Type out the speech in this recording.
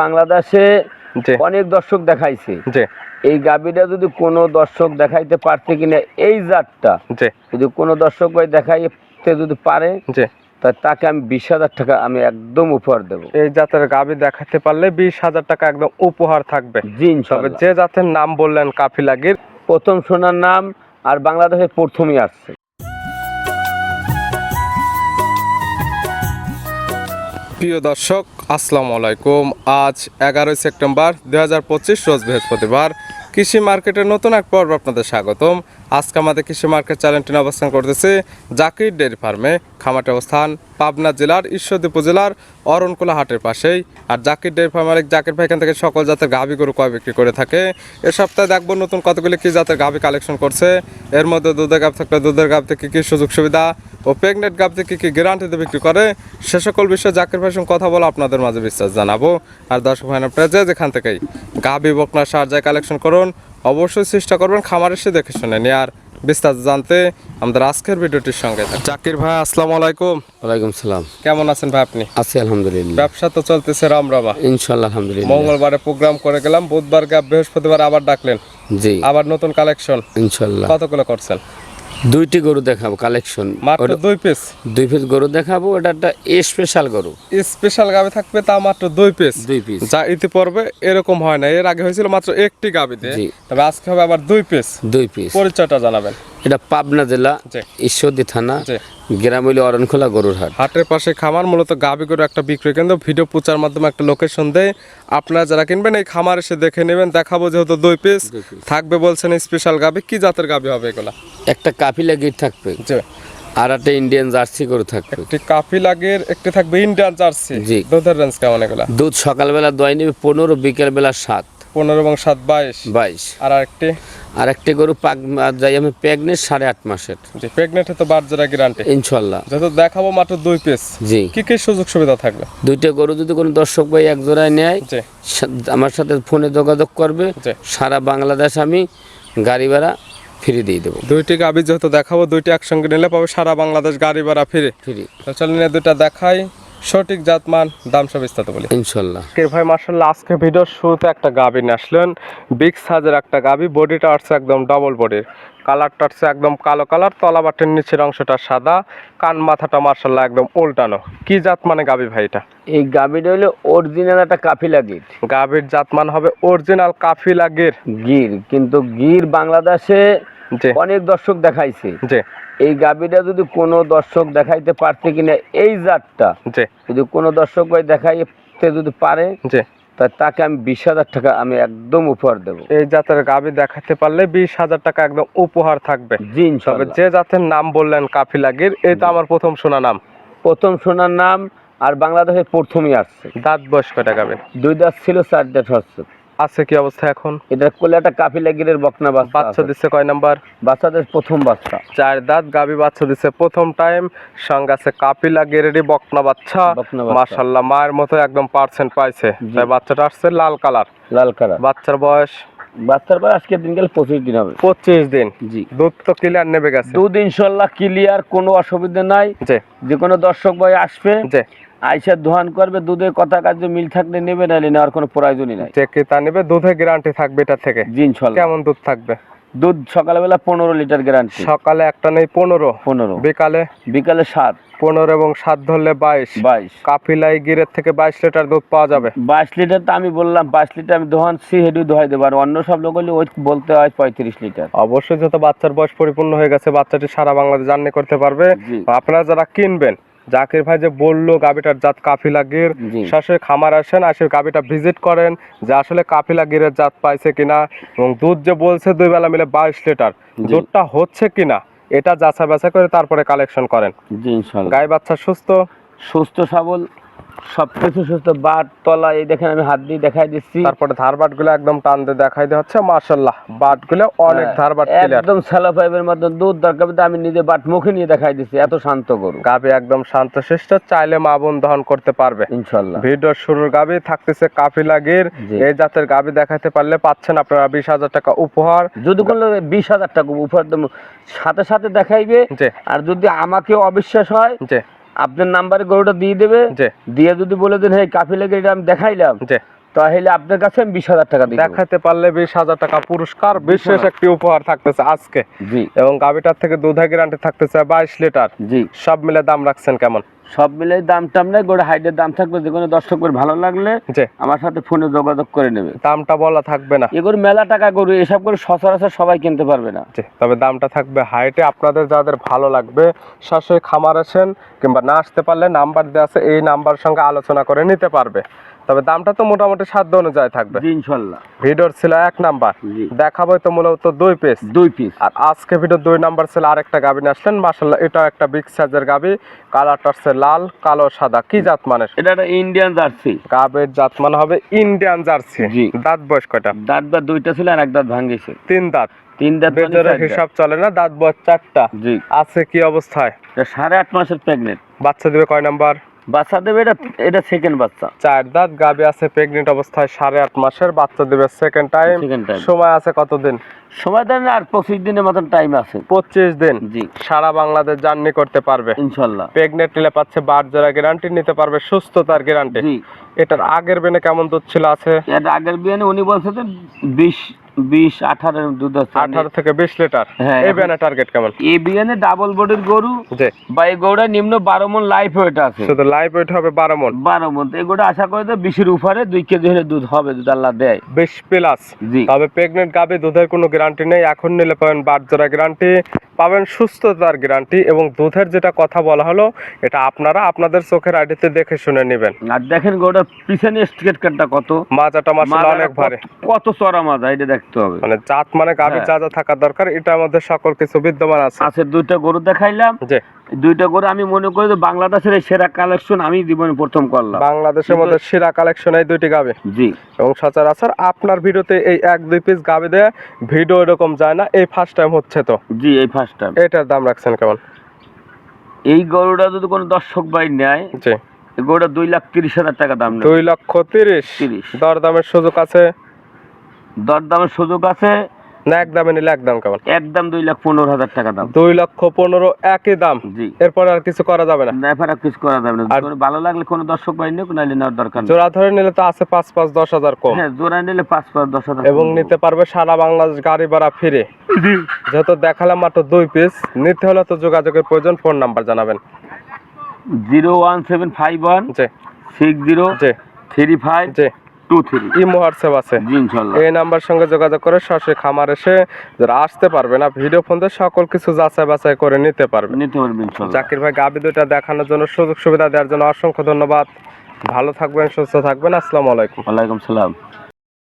বাংলাদেশে অনেক দর্শক দেখাইছে। এই গাবিটা যদি কোনো দর্শক দেখাইতে পারতে কিনা এই জাতটা যদি কোনো দর্শক দেখাইতে যদি পারে তা তাকে আমি বিশ হাজার টাকা আমি একদম উপহার দেবো। এই জাতের গাবি দেখাতে পারলে বিশ হাজার টাকা একদম উপহার থাকবে। জি তবে যে জাতের নাম বললেন কাফিলাগির প্রথম সোনার নাম আর বাংলাদেশের প্রথমই আসছে। প্রিয় দর্শক, আসসালামু আলাইকুম। আজ এগারোই সেপ্টেম্বর দু হাজার পঁচিশ, রোজ বৃহস্পতিবার। কৃষি মার্কেটের নতুন এক পর্ব আপনাদের স্বাগতম। আজকে আমাদের কৃষি মার্কেট চ্যানেলটি অবস্থান করতেছে জাকির ডেয়ারি ফার্মে। খামাটি অবস্থান পাবনা জেলার ঈশ্বরদী উপজেলার অরণকুলা হাটের পাশেই। আর জাকির ডেয়ারি ফার্ম মালিক জাকির ভাই এখান থেকে সকল জাতের গাভী গরু কয় বিক্রি করে থাকে। এ সপ্তাহে দেখব নতুন কতগুলি কি জাতের গাভী কালেকশন করছে। এর মধ্যে দুধের গাভ থাকলে দুধের গাভ থেকে কী সুযোগ সুবিধা ও প্রেগনেন্ট গাভ থেকে কি গ্যারান্টিতে বিক্রি করে, সে সকল বিষয়ে জাকির ভাইয়ের সঙ্গে কথা বলে আপনাদের মাঝে বিশ্বাস জানাব। আর দর্শক ভাই, আপনারা যে যেখান থেকেই গাভী, বকনা, সার যায় কালেকশন করুন অবশ্যই চেষ্টা করবেন খামার এসে দেখে শুনে নিয়ে। আর বিস্তারিত জানতে আমাদের আজকের ভিডিওটির সঙ্গে চাকির জাকির ভাই আসসালামু আলাইকুম। ওয়ালাইকুম সালাম। কেমন আছেন ভাই আপনি? আছি আলহামদুলিল্লাহ। ব্যবসা তো চলতেছে রামরামা ইনশাল্লাহ আলহামদুলিল্লাহ। মঙ্গলবারে প্রোগ্রাম করে গেলাম বুধবার গাব বৃহস্পতিবার আবার ডাকলেন। জি। আবার নতুন কালেকশন। ইনশাল্লাহ কতগুলো করছেন? দুইটি গরু দেখাবো কালেকশন মাত্র দুই পিস দুই পিস গরু দেখাবো এটা একটা স্পেশাল গরু। স্পেশাল গাবে থাকবে তা মাত্র দুই পিস দুই পিস যা ইতি পর্বে এরকম হয় না এর আগে হয়েছিল মাত্র একটি গাবিতে। তবে আজকে হবে আবার দুই পিস দুই পিস পরিচয়টা জানাবেন। এটা পাবনা জেলা। ঈশ্বরদী থানা গ্রাম হইলে অরণখোলা গরুর হাট হাটের পাশে খামার মূলত গাবি গরু একটা বিক্রয় কেন্দ্র। ভিডিও প্রচার মাধ্যমে একটা লোকেশন দেয় আপনারা যারা কিনবেন এই খামার এসে দেখে নেবেন দেখাবো যেহেতু দুই পিস থাকবে বলছেন স্পেশাল গাবি। কি জাতের গাবি হবে এগুলা? একটা কাপিলা গির থাকবে। আর একটা ইন্ডিয়ান জার্সি গরু থাকবে। একটি কাফি লাগের একটি থাকবে ইন্ডিয়ান জার্সি জি। দুধের রেঞ্জ কেমন এগুলা? দুধ সকালবেলা দয় নেবে পনেরো বিকেলবেলা সাত। পনেরো এবং সাত বাইশ। বাইশ। আর একটি আর একটা গরু পাক যাই আমি প্রেগনেন্ট সাড়ে আট মাসের। জি প্রেগনেন্টে তো বার্জারা গ্যারান্টি ইনশাল্লাহ। যেহেতু দেখাবো মাত্র দুই পিস জি। কি কি সুযোগ সুবিধা থাকবে? দুইটা গরু যদি কোনো দর্শক ভাই এক জোড়ায় নেয় জি। আমার সাথে ফোনে যোগাযোগ করবে সারা বাংলাদেশ আমি গাড়ি ভাড়া ফ্রি দিয়ে দেবো। দুইটি গাবি যেহেতু দেখাবো দুইটি একসঙ্গে নিলে পাবে সারা বাংলাদেশ গাড়ি ভাড়া ফিরে। ফ্রি। তো চলেন এই দুইটা দেখাই। সঠিক জাতমান দাম সব বিস্তারিত বলি। ইনশাল্লাহ। কে ভাই মার্শাল্লাহ আজকে ভিডিওর শুরুতে একটা গাবি নিয়ে আসলেন। বিগ সাইজের একটা গাবি বডিটা আসছে একদম ডবল বডির কালারটা আসছে একদম কালো কালার তলা বাটের নিচের অংশটা সাদা। কান মাথাটা মার্শাল্লাহ একদম উল্টানো। কি জাত মানে গাবি ভাই এটা? এই গাবিটা হলো অরিজিনাল একটা কাফিলা গির গাবির জাত মান হবে অরিজিনাল কাফিলা গির গির কিন্তু গির বাংলাদেশে অনেক দর্শক দেখাইছে। জি। এই গাবিটা যদি কোনো দর্শক দেখাইতে পারতে কিনা এই জাতটা যদি কোনো দর্শক ভাই দেখাইতে যদি পারে তা তাকে আমি বিশ হাজার টাকা আমি একদম উপহার দেবো। এই জাতের গাবি দেখাতে পারলে বিশ হাজার টাকা একদম উপহার থাকবে। জি তবে যে জাতের নাম বললেন কাফিলা গির এই তো আমার প্রথম শোনা নাম। প্রথম সোনার নাম আর বাংলাদেশের প্রথমই আসছে। দাঁত বয়স গাবেন দুই দাঁত ছিল চার দাঁত হচ্ছে। আছে কি অবস্থা এখন? এটা করলে একটা কাফিলা গিরের বকনা বাচ্চা বাচ্চা। দিচ্ছে কয় নাম্বার? বাচ্চাদের প্রথম বাচ্চা। চার দাঁত গাবি বাচ্চা দিচ্ছে প্রথম টাইম সঙ্গে আছে কাপিলা গেরেডি বকনা বাচ্চা। মাশাল্লাহ মায়ের মতো একদম পার্সেন্ট পাইছে। তাই বাচ্চাটা আসছে লাল কালার। লাল কালার। বাচ্চার বয়স? বাচ্চার পর আজকের দিন গেলে পঁচিশ দিন হবে। পঁচিশ দিন। জি। দুধ তো ক্লিয়ার নেবে গেছে। দুধ ইনশাল্লাহ ক্লিয়ার কোনো অসুবিধা নাই। যে কোনো দর্শক ভাই আসবে। জি। আইসা দোহান করবে দুধের কথা কাজে মিল থাকলে নেবে নাহলে নেওয়ার কোনো প্রয়োজনই নাই। যে ক্রেতা নেবে দুধে গ্যারান্টি থাকবে এটা থেকে। জি ইনশাল্লাহ। কেমন দুধ থাকবে? দুধ সকালবেলা পনেরো লিটার গ্যারান্টি সকালে একটা নেই পনেরো। পনেরো। বিকালে? বিকালে সাত। পনেরো এবং সাত ধরলে বাইশ। বাইশ। কাপিলাই গিরের থেকে বাইশ লিটার দুধ পাওয়া যাবে। বাইশ লিটার তো আমি বললাম বাইশ লিটার আমি দোহান সি হেডু দোহাই দেবো। আর অন্য সব লোক ওই বলতে হয় পঁয়ত্রিশ লিটার। অবশ্যই যত বাচ্চার বয়স পরিপূর্ণ হয়ে গেছে বাচ্চাটি সারা বাংলাদেশ জার্নি করতে পারবে। আপনারা যারা কিনবেন জাকির ভাই যে বলল গাবিটার জাত কাফিলা গির শাশুড়ি খামার আসেন আসে গাবিটা ভিজিট করেন যে আসলে কাফিলা গিরের জাত পাইছে কিনা এবং দুধ যে বলছে দুই বেলা মিলে বাইশ লিটার দুধটা হচ্ছে কিনা এটা যাচাই বাছাই করে তারপরে কালেকশন করেন। গাই বাচ্চা সুস্থ? সুস্থ সবল সব কিছু সুস্থ বাট তলা এই দেখেন আমি হাত দিয়ে দেখাই দিচ্ছি। তারপরে ধারবাটগুলো একদম টান দিয়ে দেখাই দেওয়া হচ্ছে মার্শাল্লাহ বাটগুলো অনেক হ্যাঁ, ধারবাট ক্লিয়ার একদম স্যালো পাইপের মধ্যে দুধ দরকার আমি নিজে বাট মুখে নিয়ে দেখাই দিচ্ছি এত শান্ত গরু। গাবি একদম শান্তশিষ্ট চাইলে মা বোন দহন করতে পারবে। ইনশাল্লাহ ভিডিওর শুরুর গাবি থাকতেছে কাফিলা গির এই জাতের গাবি দেখাতে পারলে পাচ্ছেন আপনারা বিশ হাজার টাকা উপহার। যদি কোনো বিশ হাজার টাকা উপহার সাথে সাথে দেখাইবে। আর যদি আমাকে অবিশ্বাস হয় আপনার নাম্বারে গরুটা দিয়ে দেবে। দিয়ে যদি বলে দেন হ্যাঁ কাফিলাকে এটা আমি দেখাইলাম। তাহলে আপনার কাছে আমি বিশ হাজার টাকা দেখাতে পারলে বিশ হাজার টাকা পুরস্কার বিশেষ একটি উপহার থাকতেছে আজকে। জি। এবং গাভিটার থেকে দুধা গ্যারান্টি থাকতেছে বাইশ লিটার। জি। সব মিলে দাম রাখছেন কেমন? সব মিলে দাম টাম নেই হাইটের দাম থাকবে যে কোনো দর্শকের ভালো লাগলে আমার সাথে ফোনে যোগাযোগ করে নেবে। দামটা বলা থাকবে না। এগুলো মেলা টাকা গরু এসব করে সচরাচর সবাই কিনতে পারবে না। তবে দামটা থাকবে হাইটে আপনাদের যাদের ভালো লাগবে সরাসরি খামার আসেন কিংবা না আসতে পারলে নাম্বার দেওয়া আছে এই নাম্বার সঙ্গে আলোচনা করে নিতে পারবে। তবে দামটা তো মোটামুটি সাধ্য অনুযায়ী থাকবে। ইনশাল্লাহ। ভিডিওর ছিল এক নাম্বার। দেখাবো তো মূলত দুই পিস দুই পিস আর আজকে ভিডিও দুই নাম্বার ছিল আরেকটা গাবি নিয়ে আসলেন। মাসাল্লাহ এটাও একটা বিগ সাইজের গাবি। কালারটা হচ্ছে লাল কালো সাদা। কি জাত মানের? এটা একটা ইন্ডিয়ান জার্সি গাবের জাত মান হবে ইন্ডিয়ান জার্সি জি। দাঁত বয়স কয়টা? দাঁত বা দুইটা ছিল আর এক দাঁত ভাঙ্গিছে তিন দাঁত। তিন দাঁত মানে দাঁত। হিসাব চলে না দাঁত বয়স চারটা। জি। আছে কি অবস্থায়? সাড়ে আট মাসের প্রেগনেন্ট বাচ্চা দিবে কয় নাম্বার? বাচ্চা দেবে এটা এটা সেকেন্ড বাচ্চা। চার দাঁত গাবি আছে প্রেগনেন্ট অবস্থায় সাড়ে আট মাসের বাচ্চা দিবে সেকেন্ড টাইম সময় আছে কতদিন? সময় দেন আর পঁচিশ দিনের মতন টাইম আছে। পঁচিশ দিন। জি। সারা বাংলাদেশ জার্নি করতে পারবে। ইনশাল্লাহ। প্রেগনেন্ট নিলে পাচ্ছে বার জোড়া গ্যারান্টি নিতে পারবে সুস্থতার গ্যারান্টি এটার আগের বেনে কেমন দুধ ছিল আছে? আগের বিয়ানে উনি বলছে যে বিশ বিশ আঠারো দুধ আছে। আঠারো থেকে বিশ লিটার। হ্যাঁ, টার্গেট কেমন? এই ডাবল বডির গরু বা এই গরুটা নিম্ন বারো মন লাইফ ওয়েট আছে। শুধু লাইভ ওয়েট হবে বারো মন? বারো মন। এই গরুটা আশা করে তো বিশের উপরে দুই কেজি হলে দুধ হবে দুধ আল্লাহ দেয়। বিশ প্লাস জি। তবে প্রেগনেন্ট গাবে দুধের কোনো গ্যারান্টি নেই। এখন নিলে পাবেন গ্যারান্টি পাবেন সুস্থতার গ্যারান্টি এবং দুধের যেটা কথা বলা হলো এটা আপনারা আপনাদের চোখের আইডিতে দেখে শুনে নেবেন। আর দেখেন গরুটার পিছনে স্টিকেট কার্ডটা কত। মাজাটা মাজাটা অনেক ভারী। কত- চড়া মাজা এটা দেখতে হবে। মানে জাত মানে গাভী হ্যাঁ। যা যা থাকা দরকার এটার মধ্যে সকল কিছু বিদ্যমান আছে। আছে দুইটা গরু দেখাইলাম। যে দুইটা গরু আমি মনে করি যে বাংলাদেশের সেরা কালেকশন আমি জীবনে প্রথম করলাম। বাংলাদেশের মধ্যে সেরা কালেকশন এই দুইটি গাবে জি। এবং সচরাচর আপনার ভিডিওতে এই এক দুই পিস গাবে দেয় ভিডিও এরকম যায় না এই ফার্স্ট টাইম হচ্ছে তো। জি এই ফার্স্ট টাইম এটার দাম রাখছেন কেমন? এই গরুটা যদি কোনো দর্শক ভাই নেয় জি। গরুটা দুই লাখ তিরিশ হাজার টাকা দাম দুই লক্ষ তিরিশ। তিরিশ। দর দামের সুযোগ আছে। দরদামের সুযোগ আছে? না একদমে নিলে একদম কেমন? একদম দুই লাখ পনেরো হাজার টাকা দাম। দুই লক্ষ পনেরো একই দাম। জি। এরপর আর কিছু করা যাবে না। ব্যাপার আর কিছু করা যাবে না। আর- ভালো লাগলে কোনো দর্শক ভাই নিয়ে নাইলে নেওয়ার দরকার নেই। জোড়া ধরে নিলে তো আছে পাঁচ পাঁচ দশ হাজার কম। হ্যাঁ জোড়া নিলে পাঁচ পাঁচ দশ হাজার এবং নিতে পারবে সারা বাংলাদেশ গাড়ি ভাড়া ফিরে। যেহেতু দেখালাম মাত্র দুই পিস নিতে হলে তো যোগাযোগের প্রয়োজন ফোন নাম্বার জানাবেন। Zero one seven five one জি। সিক্স জিরো জি। থ্রি ফাইভ জি। টু থ্রি ইমো হোয়াটসঅ্যাপ আছে। এই নাম্বার সঙ্গে যোগাযোগ করে সরাসরি খামার এসে যারা আসতে পারবে না ভিডিও ফোন দিয়ে সকল কিছু যাচাই বাছাই করে নিতে পারবে। নিতে পারবেন জাকির ভাই গাবি দেখানোর জন্য সুযোগ সুবিধা দেওয়ার জন্য অসংখ্য ধন্যবাদ। ভালো থাকবেন সুস্থ থাকবেন। আসসালামু আলাইকুম। ওয়ালাইকুম সালাম।